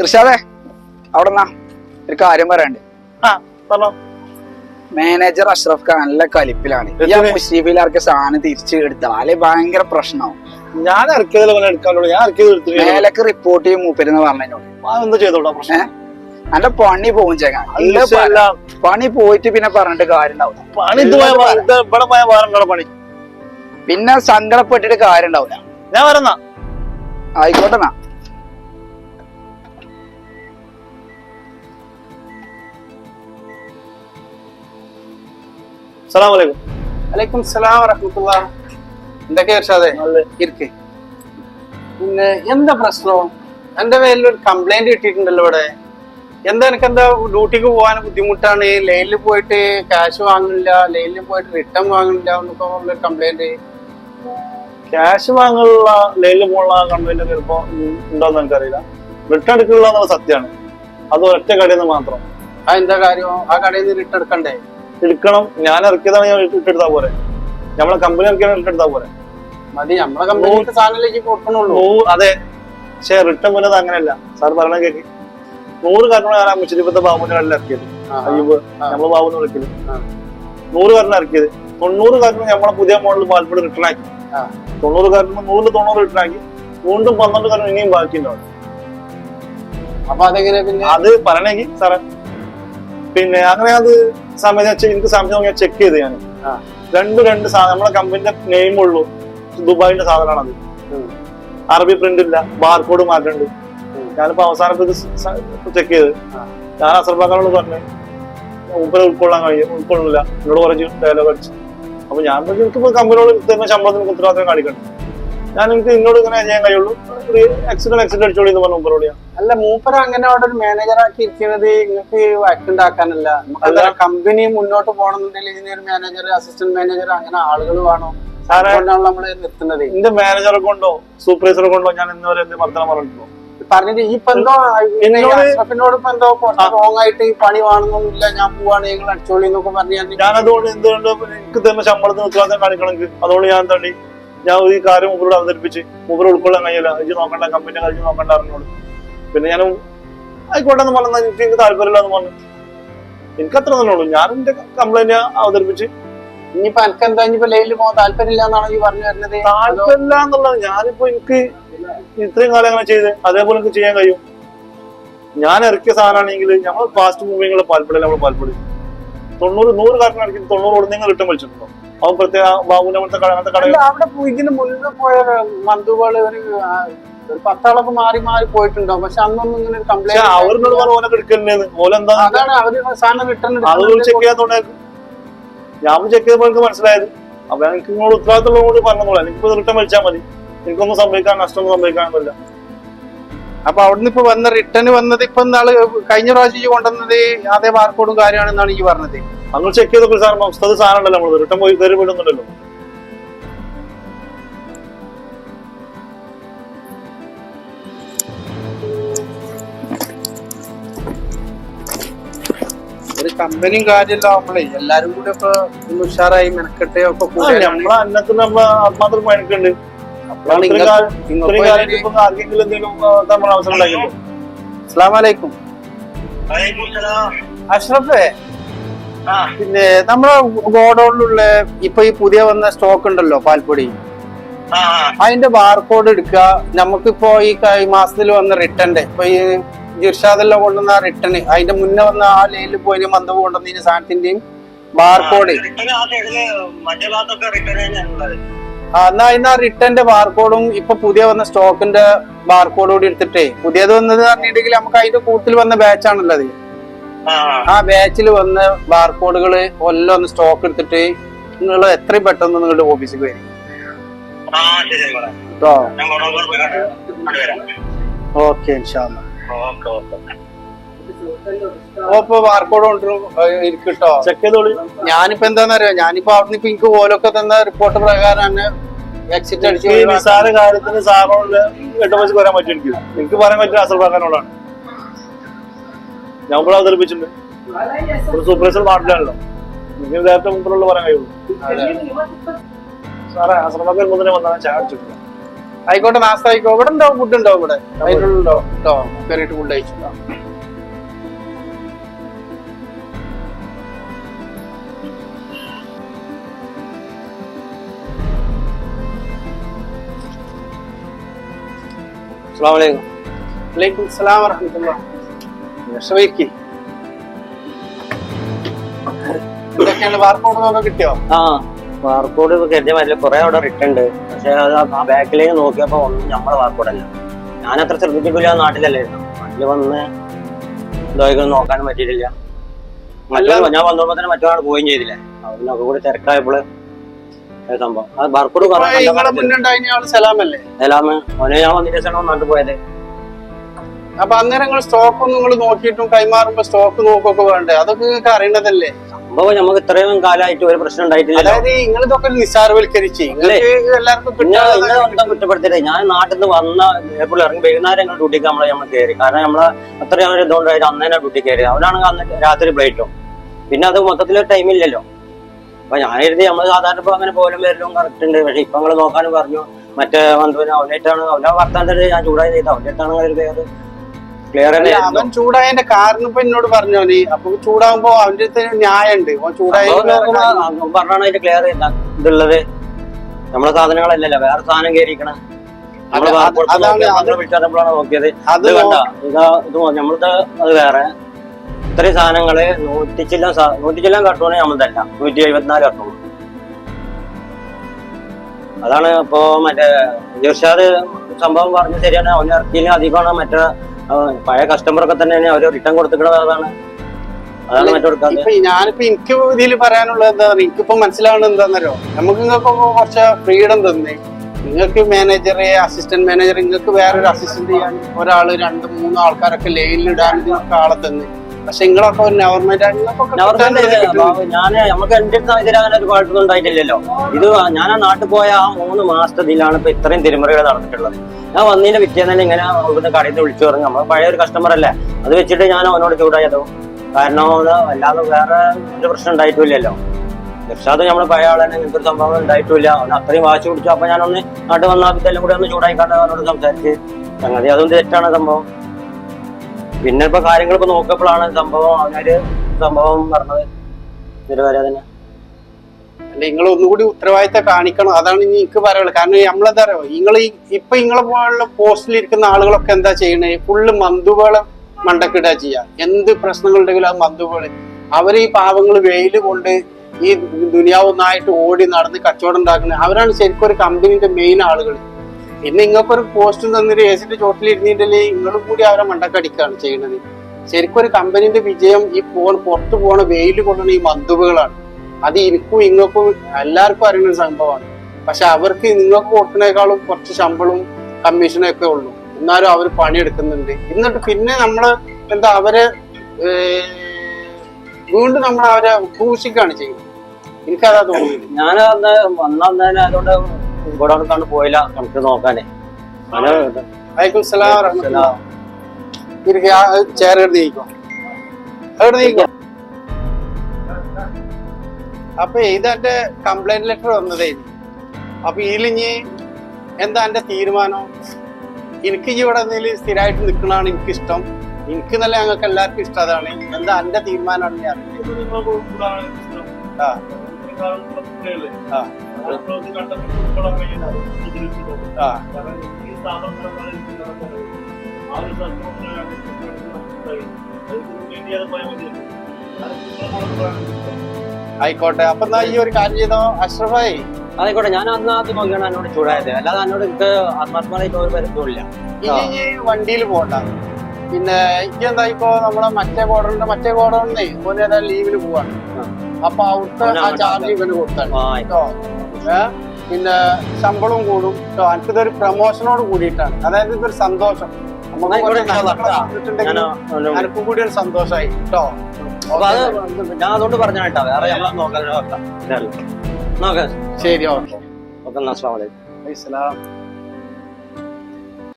ഇർഷാദേ അവിടെ നിന്നാ ഒരു കാര്യം പറയാണ്ട് മാനേജർ അഷ്റഫ് ഖാൻ നല്ല കലിപ്പിലാണ്? മുഷീബിലാർക്ക് സാധനം തിരിച്ചു എടുത്താൽ അല്ലെ ഭയങ്കര പ്രശ്നമാവും ഞാൻ എടുക്കാനുള്ളൂ ഞാൻ ഇറക്കിയത് മേലക്ക് റിപ്പോർട്ട് ചെയ്യും മൂപ്പരെന്ന് പറഞ്ഞോട് ചെയ്തോളാം പ്രശ്നം? പണി പോകും ചേക്കാൻ പണി പോയിട്ട് പിന്നെ പറഞ്ഞിട്ട് കാര്യം ഉണ്ടാവില്ല പണി? പിന്നെ സങ്കടപ്പെട്ടിട്ട് കാര്യം ഉണ്ടാവില്ല ഞാൻ വരുന്ന ആയിക്കോട്ടെ എന്നാ സലാമലൈക്കും വലൈക്കും സലാം വറഹമത്തുള്ള. എന്തൊക്കെയാ ഇർഷാദേ? ഇരിക്കെ. പിന്നെ എന്താ പ്രശ്നം? എന്റെ പേരിൽ ഒരു കംപ്ലൈന്റ് കിട്ടിയിട്ടുണ്ടല്ലോ ഇവിടെ. എന്താ എനിക്ക് എന്താ ഡ്യൂട്ടിക്ക് പോകാൻ ബുദ്ധിമുട്ടാണ്? ലൈനിൽ പോയിട്ട് ക്യാഷ് വാങ്ങുന്നില്ല ലൈനിൽ പോയിട്ട് റിട്ടേൺ വാങ്ങുന്നില്ല എന്നൊക്കെ ഉള്ള കംപ്ലൈന്റ് ക്യാഷ് വാങ്ങാനുള്ള ലൈനിൽ പോകാനുള്ള കംപ്ലൈന്റ് ചിലപ്പോ ഉണ്ടോന്ന് എനിക്കറിയില്ല. റിട്ടേൺ എടുക്കില്ല എന്നുള്ള സത്യമാണ്. അത് ഒറ്റ കടയിൽ നിന്ന് മാത്രം. ആ എന്താ കാര്യം? ആ കടയിൽ നിന്ന് റിട്ടേൺ എടുക്കണ്ടേ? എടുക്കണം. ഞാൻ ഇറക്കിയതാണ് ഞാൻ ഇട്ടെടുത്താ പോരെ. നമ്മളെ കമ്പനി ഇറക്കിയാണ് ഇട്ടെടുത്താ പോരെ. മതി നമ്മളെ കമ്പനി സാധനത്തിലേക്ക് കൊടുക്കണുള്ളൂ. അതെ. പക്ഷെ റിട്ടേൺ വരുന്നത് അങ്ങനെയല്ല. സാർ പറഞ്ഞ കേക്ക്. നൂറ് കാരണം ഞാൻ മുച്ചിരിപ്പത്തെ ബാബുവിന്റെ കടലിൽ ഇറക്കിയത്. അയ്യൂബ്. നമ്മൾ ബാബുന്ന് വിളിക്കൽ ആ. നൂറ് കാരണം ഇറക്കിയത്. തൊണ്ണൂറ് കാരണം നമ്മളെ പുതിയ മോഡൽ പാൽപ്പൊടി റിട്ടേൺ ആക്കി. തൊണ്ണൂറ് കാരണം നൂറിൽ തൊണ്ണൂറ് റിട്ടേൺ ആക്കി. വീണ്ടും പന്ത്രണ്ട് കാരണം ഇനിയും ബാക്കിയുണ്ടാവും അപ്പൊ അതെങ്ങനെ പിന്നെ? അത് പറയണെങ്കിൽ സാറേ പിന്നെ അങ്ങനെ അത് സമയം ഞാൻ എനിക്ക് സാംസങ് ചെക്ക് ചെയ്ത് ഞാൻ രണ്ട് രണ്ട് സാധനം നമ്മളെ കമ്പനിന്റെ നെയിം ഉള്ളൂ. ദുബായിന്റെ സാധനമാണ് അത് അറബി പ്രിന്റ് ഇല്ല. ബാർകോഡ് മാറ്റുണ്ട്. ഞാനിപ്പോ അവസാനം ചെക്ക് ചെയ്ത്. ഞാൻ അസർബാക്കാനോട് പറഞ്ഞു മൂപ്പരെ ഉൾക്കൊള്ളാൻ കഴിയും ഉൾക്കൊള്ളില്ല. എന്നോട് കുറച്ച് ഡയലോഗ് അടിച്ചു. അപ്പൊ ഞാൻ പറഞ്ഞു എനിക്കിപ്പോ കമ്പനിയോട് തരുന്ന ശമ്പളത്തിന് ഉത്തരവാദിത്തം കാണിക്കണം ഞാൻ എനിക്ക് ഇന്നോട് ഇങ്ങനെ ചെയ്യാൻ കഴിയുള്ളൂ. എക്സിഡന്റ് എക്സിഡന്റ് അടിച്ചോളി എന്ന് പറഞ്ഞു മൂപ്പരോട് അല്ല മൂപ്പർ അങ്ങനെ അവിടെ ഒരു മാനേജർ ആക്കി ഇരിക്കുന്നത് നിങ്ങൾക്ക് വഴക്കുണ്ടാക്കാനല്ല ഉണ്ടാക്കാനല്ല. കമ്പനി മുന്നോട്ട് പോകണമെന്നുണ്ടെങ്കിൽ ഒരു മാനേജർ അസിസ്റ്റന്റ് മാനേജർ അങ്ങനെ ആളുകൾ വേണോ. എന്റെ മാനേജറെ കൊണ്ടോ സൂപ്പർവൈസറെ കൊണ്ടോ ഞാൻ ഇന്നുവരെ എന്ത് വർത്തനം പറഞ്ഞിട്ടുണ്ടോ പറഞ്ഞിട്ട് ഈ എന്തോ അഷ്റഫിനോട് ഇപ്പൊ എന്തോ റോങ് ആയിട്ട് ഈ പണി വേണമെന്നൊന്നുമില്ല ഞാൻ പോവാണ് നിങ്ങൾ അടിച്ചോളി എന്നൊക്കെ പറഞ്ഞു ഞാൻ അതുകൊണ്ട് എന്തുകൊണ്ട് എനിക്ക് തന്നെ ശമ്പളത്തിന് ഉത്തരവാദിത്തം കാണിക്കണമെങ്കിൽ അതുകൊണ്ട് ഞാൻ തള്ളി ഞാൻ ഈ കാര്യം മൂപ്പരോട് അവതരിപ്പിച്ച് മൂപ്പര് ഉൾക്കൊള്ളാൻ കഴിയില്ല. ഇത് നോക്കണ്ട കമ്പനി കഴിച്ച് നോക്കണ്ട അറിഞ്ഞോളൂ പിന്നെ ഞാൻ ആയിക്കോട്ടെ എന്ന് പറഞ്ഞാൽ എനിക്ക് താല്പര്യമില്ല എന്ന് പറഞ്ഞു. എനിക്ക് അത്ര തന്നെ ഉള്ളൂ. ഞാൻ എന്റെ കംപ്ലൈന്റ് അവതരിപ്പിച്ച് ഇനിയിപ്പോ എനിക്ക് എന്താ ഇനിയിപ്പോ ലൈനിൽ പോകാൻ താല്പര്യമില്ല എന്നാണ് ഈ പറഞ്ഞു വരുന്നത്? അതോ താല്പര്യമില്ല എന്നുള്ളത് ഞാനിപ്പോ എനിക്ക് ഇത്രയും കാലം അങ്ങനെ ചെയ്ത് അതേപോലെ എനിക്ക് ചെയ്യാൻ കഴിയും. ഞാൻ ഇറക്കിയ സാധനമാണെങ്കിൽ നമ്മൾ ഫാസ്റ്റ് മൂവിങ്ങുള്ള പാൽപ്പെടില്ല നമ്മൾ പാൽപ്പൊടി തൊണ്ണൂറ് നൂറ് കാരണം ഇറക്കി തൊണ്ണൂറ് ഓടുന്നെങ്കിൽ നിങ്ങൾ റിട്ടേൺ വിളിച്ചിട്ടുണ്ടോ? അവൻ പ്രത്യേക ബാബുവിന്റെ അവിടുത്തെ കട അങ്ങനത്തെ കട അല്ല, അവിടെ പോയി ഇതിന് മുൻപ് പോയ മന്തുകൾ ഒരു ആ, ഒരു പത്താളൊക്കെ മാറി മാറി പോയിട്ടുണ്ടോ പക്ഷെ അന്നൊന്നും ഇങ്ങനെ ഒരു പക്ഷെ കംപ്ലൈന്റ് അവരിനോട് പറഞ്ഞ ഓനെ എടുക്കലെന്ന് ഓലെന്താ അതാണ് അവർ സാധനം റിട്ടേൺ അത് ചെക്ക് ചെയ്യാത്തോണ്ട് ഞാൻ ചെക്ക് ചെയ്തപ്പോൾ എനിക്ക് മനസ്സിലായത്. അപ്പൊ എനിക്ക് നിങ്ങളോട് ഉത്തരവാദിത്തമുള്ള കൂടി പറഞ്ഞോളൂ എനിക്കിപ്പോ റിട്ടേൺ വിളിച്ചാൽ മതി. എനിക്കൊന്നും സംഭവിക്കാൻ നഷ്ടമൊന്നും സംഭവിക്കാനൊന്നുമില്ല അപ്പൊ അവിടുന്ന് ഇപ്പൊ വന്ന റിട്ടേൺ വന്നത് ഇപ്പൊ നാൾ കഴിഞ്ഞ പ്രാവശ്യം കൊണ്ടുവന്നത് അതേ ബാർക്കോഡും കാര്യമാണെന്നാണ് ഈ പറഞ്ഞത്. നമ്മൾ ചെക്ക് ചെയ്തപ്പോൾ സാർ പുസ്തക സാധനം ഉണ്ടല്ലോ നമ്മൾ റിട്ടേൺ പോയി കയറി വിടുന്നുണ്ടല്ലോ. ഒരു കമ്പനിയും കാര്യമല്ല നമ്മളെ എല്ലാരും കൂടി ഒക്കെ ഉഷാറായി മെനക്കെട്ടെ ഒക്കെ കൂടെ നമ്മളെ അന്നത്തിന് നമ്മളെ ആത്മാർത്ഥം പണിക്കുണ്ട് അലൈക്കും അഷ്റഫേ പിന്നെ നമ്മളെ ഗോഡൗണിലുള്ള ഇപ്പൊ ഈ പുതിയ വന്ന സ്റ്റോക്ക് ഉണ്ടല്ലോ പാൽപ്പൊടി. അതിന്റെ ബാർകോഡ് എടുക്കുക. നമുക്കിപ്പോ ഈ മാസത്തിൽ വന്ന റിട്ടേൺ ഇപ്പൊ ഈ ജിർഷാദെല്ലാം കൊണ്ടുവന്ന റിട്ടേൺ അതിന്റെ മുന്നേ വന്ന ആ ലൈനിൽ പോയി മന്ദവ് കൊണ്ടുവന്ന സാധനത്തിന്റെയും ബാർകോഡ് എന്നാ ഇന്ന് ആ റിട്ടേന്റെ ബാർകോഡും ഇപ്പൊ പുതിയ വന്ന സ്റ്റോക്കിന്റെ ബാർകോഡ് കൂടി എടുത്തിട്ടേ. പുതിയത് വന്നത് പറഞ്ഞിട്ടുണ്ടെങ്കിൽ നമുക്ക് അതിന്റെ കൂട്ടത്തിൽ വന്ന ബാച്ച് ആണല്ലോ അത്. ആ ബാച്ചിൽ വന്ന ബാർകോഡുകൾ എല്ലാം ഒന്ന് സ്റ്റോക്ക് എടുത്തിട്ട് നിങ്ങൾ എത്രയും പെട്ടെന്ന് നിങ്ങളുടെ ഓഫീസിൽ വരും. കേട്ടോ ഓക്കെ ഇൻഷാല്ല ഓക്കെ ഓക്കെ. ഇപ്പൊ ബാർകോഡ് കൊണ്ടുവരും ഇരിക്കട്ടോ. ചെക്ക് ചെയ്തോളി. ഞാനിപ്പോ എന്താന്നറിയോ? ഞാനിപ്പോ അവിടുന്ന് ഇപ്പൊ എനിക്ക് ഓലൊക്കെ തന്ന റിപ്പോർട്ട് പ്രകാരം തന്നെ എക്സിറ്റ് അടിച്ചു നിസ്സാര കാര്യത്തിന് സാറിനോട് വെച്ച് വരാൻ പറ്റും എനിക്ക്. എനിക്ക് പറയാൻ പറ്റും അസർബാക്കാനോടാണ് ഞാൻ ഇവിടെ അവതരിപ്പിച്ചിട്ടുണ്ട്. ഒരു സൂപ്പർവൈസർ നാട്ടിലാണല്ലോ. നിങ്ങൾ നേരത്തെ മുമ്പിലുള്ള പറയാൻ കഴിയുള്ളൂ. സാറേ അസർബാക്കൻ മുതലേ വന്നാൽ ചായ അടിച്ചിട്ടില്ല ആയിക്കോട്ടെ നാസ്ത ആയിക്കോ. ഇവിടെ ഉണ്ടോ? ഫുഡ് ഉണ്ടോ ഇവിടെ? അതിലുണ്ടോ കേട്ടോ കയറിയിട്ട് ഫുഡ് കഴിച്ചിട്ടോ അസ്സാമലൈക്കും വലൈക്കും സ്ലാം വറഹമത്തുള്ള വിഷമിക്ക് ഇതൊക്കെയാണ് വാർക്കോടൊക്കെ കിട്ടിയോ? ആ കരുതിയ മതിൽ കുറെ അവിടെ റിട്ടേൺ ഉണ്ട്. പക്ഷെ അത് ആ ബാക്കിലേക്ക് നോക്കിയപ്പോ ഒന്നും നമ്മളെ ബാർക്കോഡല്ല ഞാൻ അത്ര ശ്രദ്ധിച്ചിട്ടില്ല നാട്ടിലല്ലായിരുന്നു നാട്ടിൽ വന്ന് ഇതായിക്കൊന്നും നോക്കാനും പറ്റിയിട്ടില്ല. ഞാൻ വന്നപ്പോ തന്നെ മറ്റൊരാൾ പോവുകയും ചെയ്തില്ലേ. അതിനൊക്കെ കൂടി തിരക്കായപ്പോൾ സംഭവം. അത് ഞാൻ വന്നിട്ട് ശേഷമാണ് നാട്ടിൽ പോയത്. അപ്പൊ നിങ്ങൾ സ്റ്റോക്ക് ഒന്നും നിങ്ങൾ നോക്കിയിട്ടും കൈമാറുമ്പോ സ്റ്റോക്ക് നോക്കൊക്കെ വേണ്ടേ? അതൊക്കെ നിങ്ങൾക്ക് അറിയണതല്ലേ? സംഭവം നമുക്ക് ഇത്രയും കാലമായിട്ട് ഒരു പ്രശ്നം ഉണ്ടായിട്ടില്ല അതായത് നിങ്ങൾ ഇതൊക്കെ നിസ്സാരവൽക്കരിച്ച് എല്ലാവർക്കും കുറ്റപ്പെടുത്തില്ല ഞാൻ നാട്ടിൽ നിന്ന് വന്ന ഏപ്രിൽ ഇറങ്ങി വൈകുന്നേരം ഞങ്ങൾ ഡ്യൂട്ടിക്ക് നമ്മളെ നമ്മൾ കയറി കാരണം നമ്മളെ അത്രയും ഇതുകൊണ്ടായിട്ട് അന്ന് തന്നെ ഡ്യൂട്ടി കയറി അവരാണെങ്കിൽ അന്ന് രാത്രി ബ്ലൈറ്റും പിന്നെ അത് മൊത്തത്തിൽ ടൈമില്ലല്ലോ അപ്പൊ ഞാൻ എഴുതി നമ്മൾ സാധാരണ ഇപ്പൊ അങ്ങനെ പോലും വരലും കറക്റ്റ് ഉണ്ട്. പക്ഷെ ഇപ്പൊ നമ്മൾ നോക്കാനും പറഞ്ഞു. മറ്റേ വന്ധുവിന് അവനായിട്ടാണ്. അവനെ തന്നെ ഞാൻ ചൂടായി ചെയ്ത് അവനായിട്ടാണ് ഒരു പേര്. ക്ലിയർ തന്നെ അവൻ ചൂടായതിന്റെ കാരണം ഇപ്പൊ എന്നോട് പറഞ്ഞു നീ അപ്പൊ ചൂടാകുമ്പോ അവന്റെ അടുത്ത് ന്യായമുണ്ട് അവൻ ചൂടായ പറഞ്ഞാണ് അതിന്റെ ക്ലിയർ ഇതുള്ളത് നമ്മളെ സാധനങ്ങളല്ലല്ലോ. വേറെ സാധനം കയറിയിരിക്കണ. നമ്മൾ നോക്കിയത്, അത് ഇത്. നമ്മളത് അത് വേറെ ഇത്രയും സാധനങ്ങൾ നൂറ്റിച്ചില്ല നൂറ്റിച്ചില്ലാൻ നമ്മൾ നമ്മളതല്ല. നൂറ്റി എഴുപത്തിനാല് കർട്ടൂൺ അതാണ് ഇപ്പോ മറ്റേ ജിർഷാദ് സംഭവം പറഞ്ഞ ശരിയാണ്. അവന് ഇറക്കിയില്ല അധികമാണ് മറ്റേ പഴയ കസ്റ്റമറൊക്കെ തന്നെ അവർ റിട്ടേൺ കൊടുത്തിട്ടുള്ളത് അതാണ്. അതാണ് മറ്റേ ഞാനിപ്പോ എനിക്ക് ഇതിൽ പറയാനുള്ളത് എന്താ എനിക്കിപ്പോ മനസ്സിലാവുന്നത് എന്താണെന്നല്ലോ നമുക്ക് നിങ്ങൾക്ക് കുറച്ച് ഫ്രീഡം തന്നെ. നിങ്ങൾക്ക് മാനേജറെ അസിസ്റ്റന്റ് മാനേജർ നിങ്ങൾക്ക് വേറൊരു അസിസ്റ്റന്റ് ചെയ്യാൻ ഒരാൾ രണ്ട് മൂന്ന് ആൾക്കാരൊക്കെ ലൈനിൽ ഇടാൻ നിങ്ങൾക്ക് ആളെ തന്നെ. പക്ഷെ നിങ്ങളൊക്കെ ഒരു നവർമെന്റ് ഞാൻ നമുക്ക് എന്റെ ഇതിൽ അങ്ങനെ ഒരു കുഴപ്പമൊന്നും ഉണ്ടായിട്ടില്ലല്ലോ. ഇത് ഞാൻ ആ നാട്ടിൽ പോയ ആ മൂന്ന് മാസത്തിലാണ് ഇപ്പൊ ഇത്രയും തിരുമറികൾ നടന്നിട്ടുള്ളത്. ഞാൻ വന്നതിന്റെ പിറ്റേന്ന് തന്നെ ഇങ്ങനെ ഇവിടുന്ന് കടയിൽ വിളിച്ചു പറഞ്ഞു. നമ്മൾ പഴയ ഒരു കസ്റ്റമർ അല്ലേ? അത് വെച്ചിട്ട് ഞാൻ അവനോട് ചൂടായതോ? കാരണം അത് അല്ലാതെ വേറെ ഒരു പ്രശ്നം ഉണ്ടായിട്ടില്ലല്ലോ. ഇർഷാദ് നമ്മൾ പഴയ ആളെന്നെ ഇങ്ങനത്തെ ഒരു സംഭവം ഉണ്ടായിട്ടില്ല. അവൻ അത്രയും വാശി പിടിച്ചു. അപ്പൊ ഞാനൊന്ന് നാട്ടിൽ വന്നാൽ ഇതെല്ലാം കൂടി ഒന്ന് ചൂടായിക്കാണ്ട് അവനോട് സംസാരിച്ച്. സംഗതി അതൊന്നും തെറ്റാണ് സംഭവം. പിന്നെ ഇപ്പൊ കാര്യങ്ങൾ ഇപ്പൊ നോക്കിയപ്പോഴാണ് സംഭവം അവനൊരു സംഭവം പറഞ്ഞത്. നിരവധി തന്നെ നിങ്ങൾ ഒന്നുകൂടി ഉത്തരവാദിത്തം കാണിക്കണം. അതാണ് ഇനി എനിക്ക് പറയുള്ളത് കാരണം നമ്മളെന്താ അറിയോ നിങ്ങൾ ഇപ്പൊ നിങ്ങളെ പോലുള്ള പോസ്റ്റിൽ ഇരിക്കുന്ന ആളുകളൊക്കെ എന്താ ചെയ്യണേ? ഫുള്ള് മന്തുകളെ മണ്ടക്കിടുക ചെയ്യാ. എന്ത് പ്രശ്നങ്ങളുണ്ടെങ്കിലും ആ മന്തുകൾ അവർ ഈ പാവങ്ങൾ വെയിൽ കൊണ്ട് ഈ ദുനിയാവൊന്നായിട്ട് ഓടി നടന്ന് കച്ചവടം ഉണ്ടാക്കുന്നത് അവരാണ് ശരിക്കും ഒരു കമ്പനിന്റെ മെയിൻ ആളുകൾ പിന്നെ ഇങ്ങൊരു പോസ്റ്റ് തന്നിട്ട് ഏസിന്റെ ചോട്ടിൽ ഇരുന്നിട്ടില്ലേ? ഇങ്ങളും കൂടി അവരെ മണ്ടക്കടിക്കാണ് ചെയ്യുന്നത് ശരിക്കും ഒരു കമ്പനിന്റെ വിജയം ഈ പോ പുറത്തു പോണ വെയിൽ കൊണ്ടുള്ള ഈ മന്തുകളാണ് അത് എനിക്കും ഇങ്ങൾക്കും എല്ലാവർക്കും അറിയുന്ന ഒരു സംഭവമാണ്. പക്ഷെ അവർക്ക് നിങ്ങൾക്ക് കൊടുക്കുന്നേക്കാളും കുറച്ച് ശമ്പളവും കമ്മീഷനും ഒക്കെ ഉള്ളൂ. എന്നാലും അവർ പണിയെടുക്കുന്നുണ്ട്. എന്നിട്ട് പിന്നെ നമ്മൾ എന്താ അവരെ വീണ്ടും നമ്മൾ അവരെ ക്രൂശിക്കാണ് ചെയ്യുന്നത്. എനിക്കതാ തോന്നുന്നത്. ഞാൻ അന്ന് വന്നന്നെ അതുകൊണ്ട് ഇവിടെ പോയില്ല. നമുക്ക് നോക്കാനെ. ചെയർ എടുത്ത് നീക്കോ. അപ്പൊ ഇതെന്റെ കംപ്ലൈന്റ് ലെറ്റർ വന്നതേ. അപ്പൊ ഇതിലിഞ്ഞ് എന്താ എന്റെ തീരുമാനം? എനിക്ക് ഇവിടെ എന്തെങ്കിലും സ്ഥിരമായിട്ട് നിൽക്കണതാണ് എനിക്ക് ഇഷ്ടം എനിക്ക് നല്ല ഞങ്ങൾക്ക് എല്ലാവർക്കും ഇഷ്ടം അതാണ്. എന്താ എന്റെ തീരുമാനമാണ് ഞാൻ ആ. ആയിക്കോട്ടെ. അപ്പൊ എന്നാ ഈ ഒരു കാര്യം ചെയ്തോ അഷ്റഫായി ആയിക്കോട്ടെ. ഞാൻ അന്ന് ആദ്യം നോക്കിയാണ് എന്നോട് ചൂടായത്. അല്ലാതെ എന്നോട് എനിക്ക് ആത്മാർത്ഥമായിട്ട് ഒരു ഇനി ഈ വണ്ടിയിൽ പോകണ്ട. പിന്നെ എനിക്ക് എന്താ ഇപ്പൊ നമ്മളെ മറ്റേ കോടറിന്റെ മറ്റേ കോടറിനെ ഓനെ ലീവിന് പോവാണ്. അപ്പൊ അവിടുത്തെ ആ ചാർജ് ഇവന് കൊടുത്താണ്. കേട്ടോ? പിന്നെ ശമ്പളവും കൂടും. കേട്ടോ എനിക്കിതൊരു പ്രൊമോഷനോട് കൂടിയിട്ടാണ്. അതായത് ഇതൊരു സന്തോഷം. എനിക്കും കൂടി ഒരു സന്തോഷമായി കേട്ടോ ഞാൻ അതുകൊണ്ട് പറഞ്ഞാട്ടാ വേറെ നമ്മൾ നോക്കാം. ശരി ഓക്കെ. ഓക്കെ അസ്സാം വലൈക്കും